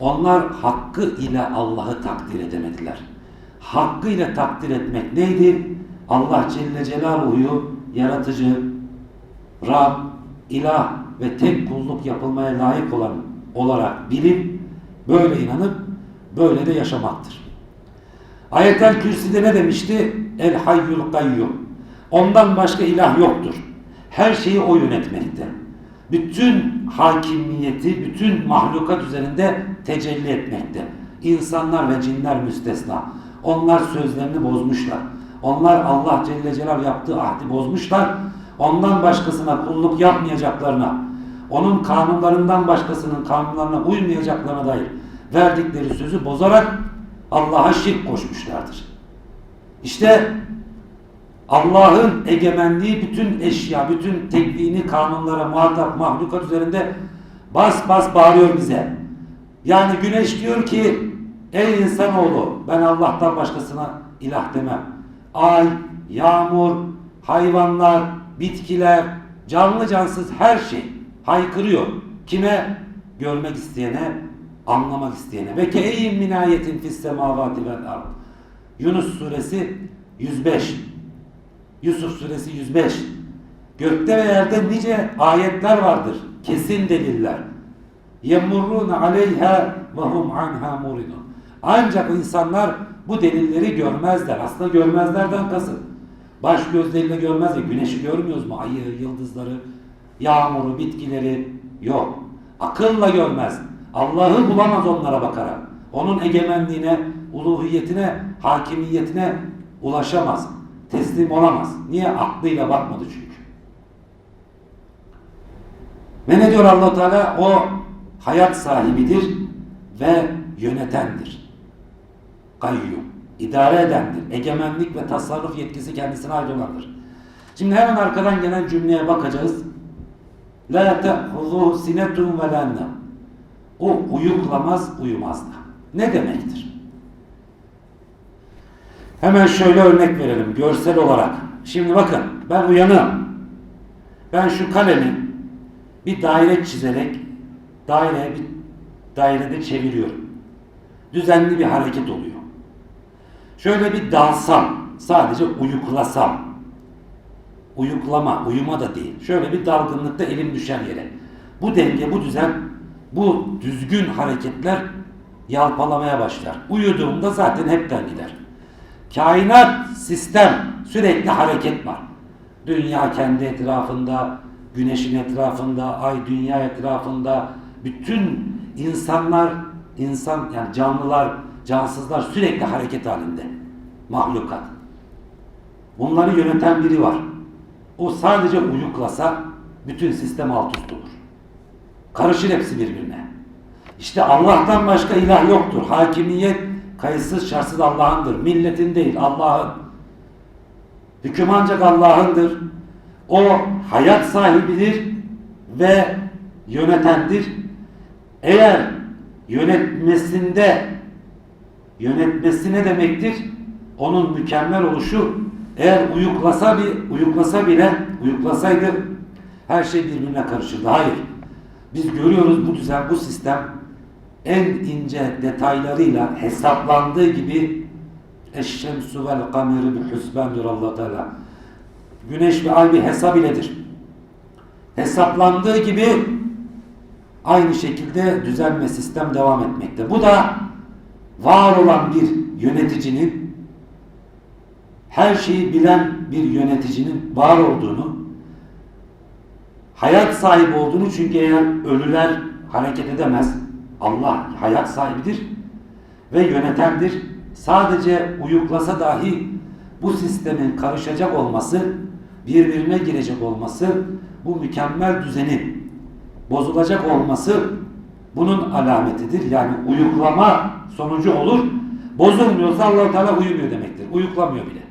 Onlar hakkı ile Allah'ı takdir edemediler. Hakkı ile takdir etmek neydi? Allah Celle Celaluhu'yu yaratıcı, Rab, ilah ve tek kulluk yapılmaya layık olan olarak bilip böyle inanıp böyle de yaşamaktır. Ayetel Kürsi'de ne demişti? El hayyul kayyum. Ondan başka ilah yoktur. Her şeyi o yönetmekte. Bütün hakimiyeti, bütün mahlukat üzerinde tecelli etmekte. İnsanlar ve cinler müstesna. Onlar sözlerini bozmuşlar. Onlar Allah Celle Celal yaptığı ahdi bozmuşlar. Ondan başkasına kulluk yapmayacaklarına, onun kanunlarından başkasının kanunlarına uymayacaklarına dair verdikleri sözü bozarak Allah'a şirk koşmuşlardır. İşte Allah'ın egemenliği bütün eşya, bütün tekliğini kanunlara muhatap mahlukat üzerinde bas bas bağırıyor bize. Yani güneş diyor ki ey insanoğlu ben Allah'tan başkasına ilah demem. Ay, yağmur, hayvanlar, bitkiler, canlı cansız her şey haykırıyor. Kime? Görmek isteyene, anlamak isteyene. Ve ke'eyyin min ayetin fis semavati vel ard. Yunus suresi 105. Yusuf suresi 105. Gökte ve yerde nice ayetler vardır. Kesin deliller. Yemurrun aleyha ve hum anha muridun. Ancak insanlar bu delilleri görmezler. Aslında görmezlerden kasıt. Baş gözleriyle görmez ya. Güneşi görmüyoruz mu? Ayı, yıldızları, yağmuru, bitkileri. Yok. Akılla görmez. Allah'ı bulamaz onlara bakarak. Onun egemenliğine, uluhiyetine, hakimiyetine ulaşamaz. Teslim olamaz. Niye? Aklıyla bakmadı çünkü. Ve ne diyor allah Teala? O hayat sahibidir ve yönetendir. Kayyum. idare edendir. Egemenlik ve tasarruf yetkisi kendisine ait olandır. Şimdi hemen arkadan gelen cümleye bakacağız. La te'huzuhu sinetun ve. O uyuklamaz, uyumaz da. Ne demektir? Hemen şöyle örnek verelim görsel olarak. Şimdi bakın ben uyanım. Ben şu kalemi bir daire çizerek daire bir dairede çeviriyorum. Düzenli bir hareket oluyor. Şöyle bir dalsam, sadece uyuklasam. Uyuklama, uyuma da değil. Şöyle bir dalgınlıkta elim düşer yere. Bu denge, bu düzen, bu düzgün hareketler yalpalamaya başlar. Uyuduğumda zaten hepten gider. Kainat, sistem, sürekli hareket var. Dünya kendi etrafında, güneşin etrafında, ay dünya etrafında, bütün insanlar, insan yani canlılar, cansızlar sürekli hareket halinde. Mahlukat. Bunları yöneten biri var. O sadece uyuklasa bütün sistem alt üst olur. Karışır hepsi birbirine. İşte Allah'tan başka ilah yoktur. Hakimiyet kayıtsız şartsız Allah'ındır. Milletin değil Allah'ın. Hüküm ancak Allah'ındır. O hayat sahibidir ve yönetendir. Eğer yönetmesinde yönetmesi ne demektir? Onun mükemmel oluşu eğer uyuklasa bir uyuklasa bile uyuklasaydı her şey birbirine karışırdı. Hayır. Biz görüyoruz bu düzen, bu sistem en ince detaylarıyla hesaplandığı gibi eşşemsu vel kameru bi husban diyor allah Teala. Güneş ve ay bir hesap iledir. Hesaplandığı gibi aynı şekilde düzen ve sistem devam etmekte. Bu da var olan bir yöneticinin her şeyi bilen bir yöneticinin var olduğunu hayat sahibi olduğunu çünkü eğer ölüler hareket edemez Allah hayat sahibidir ve yönetendir. Sadece uyuklasa dahi bu sistemin karışacak olması, birbirine girecek olması, bu mükemmel düzenin bozulacak olması bunun alametidir. Yani uyuklama sonucu olur. Bozulmuyorsa allah Teala uyumuyor demektir. Uyuklamıyor bile.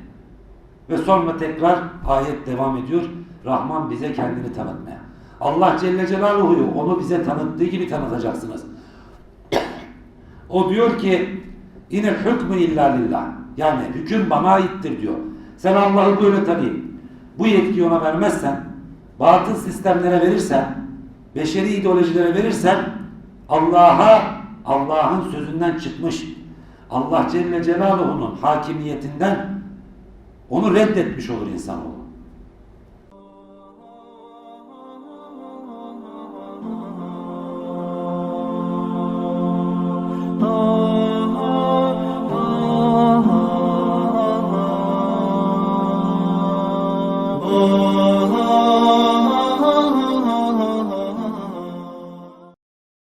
Ve sonra tekrar ayet devam ediyor. Rahman bize kendini tanıtmaya. Allah Celle Celaluhu'yu onu bize tanıttığı gibi tanıtacaksınız. O diyor ki yine hükmü illa lillah. Yani hüküm bana aittir diyor. Sen Allah'ı böyle tanıyın. Bu yetkiyi ona vermezsen, batıl sistemlere verirsen, beşeri ideolojilere verirsen Allah'a Allah'ın sözünden çıkmış. Allah Celle Celaluhu'nun hakimiyetinden onu reddetmiş olur insanoğlu.